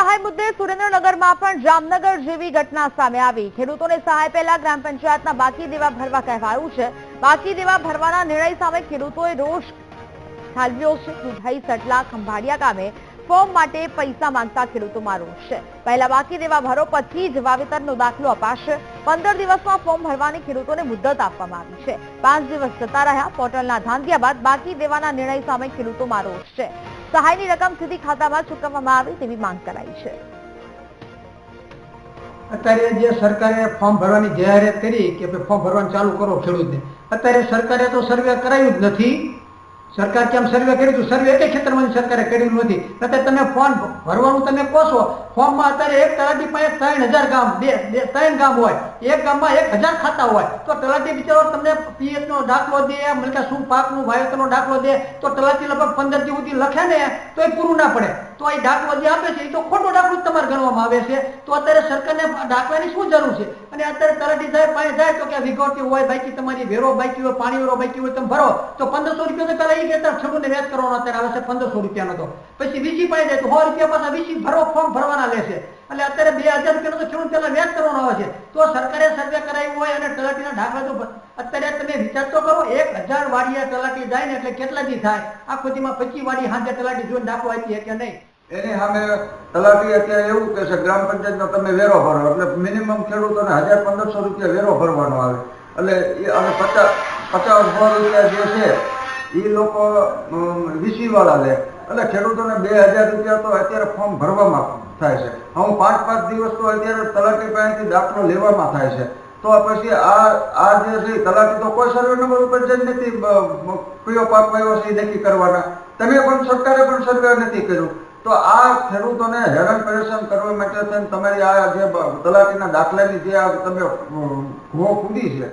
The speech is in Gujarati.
સહાય મુદ્દે સુરેન્દ્રનગરમાં પણ જામનગર જેવી ઘટના સામે આવી. ખેડૂતોને સહાય પહેલા ગ્રામ પંચાયતના બાકી દેવા ભરવા કહેવાયું છે. બાકી દેવા ભરવાના નિર્ણય સામે ખેડૂતોએ રોષ ઠાલવ્યો છે. દુધાઈ સટલા ખંભાળિયા ગામે ફોર્મ માટે પૈસા માંગતા ખેડૂતોમાં રોષ પહેલા બાકી દેવા ભરો પછી જ વાવેતરનો દાખલો અપાશે. પંદર દિવસમાં ફોર્મ ભરવાની ખેડૂતોને મુદત આપવામાં આવી છે. પાંચ દિવસ જતા રહ્યા, પોર્ટલના ધાંધ્યા બાદ બાકી દેવાના નિર્ણય સામે ખેડૂતોમાં રોષ છે. સહાયની રકમ સીધી ખાતામાં ચૂકવવામાં આવે તેવી માંગ કરાઈ છે. અત્યારે જે સરકારે ફોર્મ ભરવાની જાહેરાત કરી કે ફોર્મ ભરવાનું ચાલુ કરો ખેડૂતને, અત્યારે સરકારે તો સર્વે કરાયું જ નથી. સરકાર કેમ સર્વે કર્યું? હતું સર્વે એક ક્ષેત્રમાં સરકારે કર્યું નથી. અત્યારે તમે ફોર્મ ભરવાનું તમે કહો છો ફોર્મમાં અત્યારે એક તલાટી પાસે ત્રણ હજાર ગામ, બે ત્રણ ગામ હોય. એક ગામમાં એક હજાર ખાતા હોય. તો તલાટી બિચારો તમને પીએચ નો દાખલો દે, મતલબ શું પાકનું વાવેતરનો દાખલો દે, તો તલાટી લગભગ પંદર દિવસ સુધી લખે ને, તો એ પૂરું ના પડે. તો એ દાખલો જે આપે છે, એ તો ખોટો દાખલો તમારે ગણવામાં આવે છે. તો અત્યારે સરકારને દાખલાની શું જરૂર છે? અને અત્યારે તલાટી સાહેબ પાસે જાય તો કે વિગોટી હોય, બાકી તમારી વેરો બાકી હોય પાણી વેરો બાકી હોય, તમે ભરો. તો પંદરસો રૂપિયા તો પેલા એ કહેતા ખેડૂતને વ્યાજ કરવાનો અત્યારે આવે છે પંદરસો રૂપિયાનો તો. પછી વીસી પાસે જાય તો સો રૂપિયા પાછા વીસી ભરો, ફોર્મ ભરવાના લેશે એટલે અત્યારે બે હજાર રૂપિયાનો ખેડૂત પેલા વ્યાજ કરવાનો આવે છે. તો સરકારે સર્વે કરાવ્યું હોય અને તલાટીના દાખલા તો અત્યારે તમે વિચાર તો કરો, એક હજાર વાડીએ તલાટી જાય ને એટલે કેટલા દી થાય? આખો દીમાં પચીસ વાડી હાજર તલાટી જોઈને દાખલો આપી કે નહીં. એની સામે તલાટી અત્યારે એવું કે છે, ગ્રામ પંચાયતનો તમે વેરો ભરો, એટલે મિનિમમ ખેડૂતોને હજાર પંદરસો રૂપિયા વેરો ભરવાનો આવે. એટલે એ અને પચાસ પચાસ સો રૂપિયા જે છે એ લોકો વીસી વાળા લે. એટલે ખેડૂતોને બે હજાર રૂપિયા તો અત્યારે ફોર્મ ભરવામાં થાય છે. હું પાંચ પાંચ દિવસ તો અત્યારે તલાટી પાસેથી દાખલો લેવામાં થાય છે. તો પછી આ આ જે છે તલાટી તો કોઈ સર્વે નંબર ઉપર જ નથી કયો પાક વાવ્યો છે નક્કી કરવાના. તમે પણ સરકારે પણ સર્વે નથી કર્યું. તો આ ખેડૂતોને હેરાન પરેશાન કરવા માટે તમારી આ જે તલાટીના દાખલાની જે આ તમે ઘો ભો છે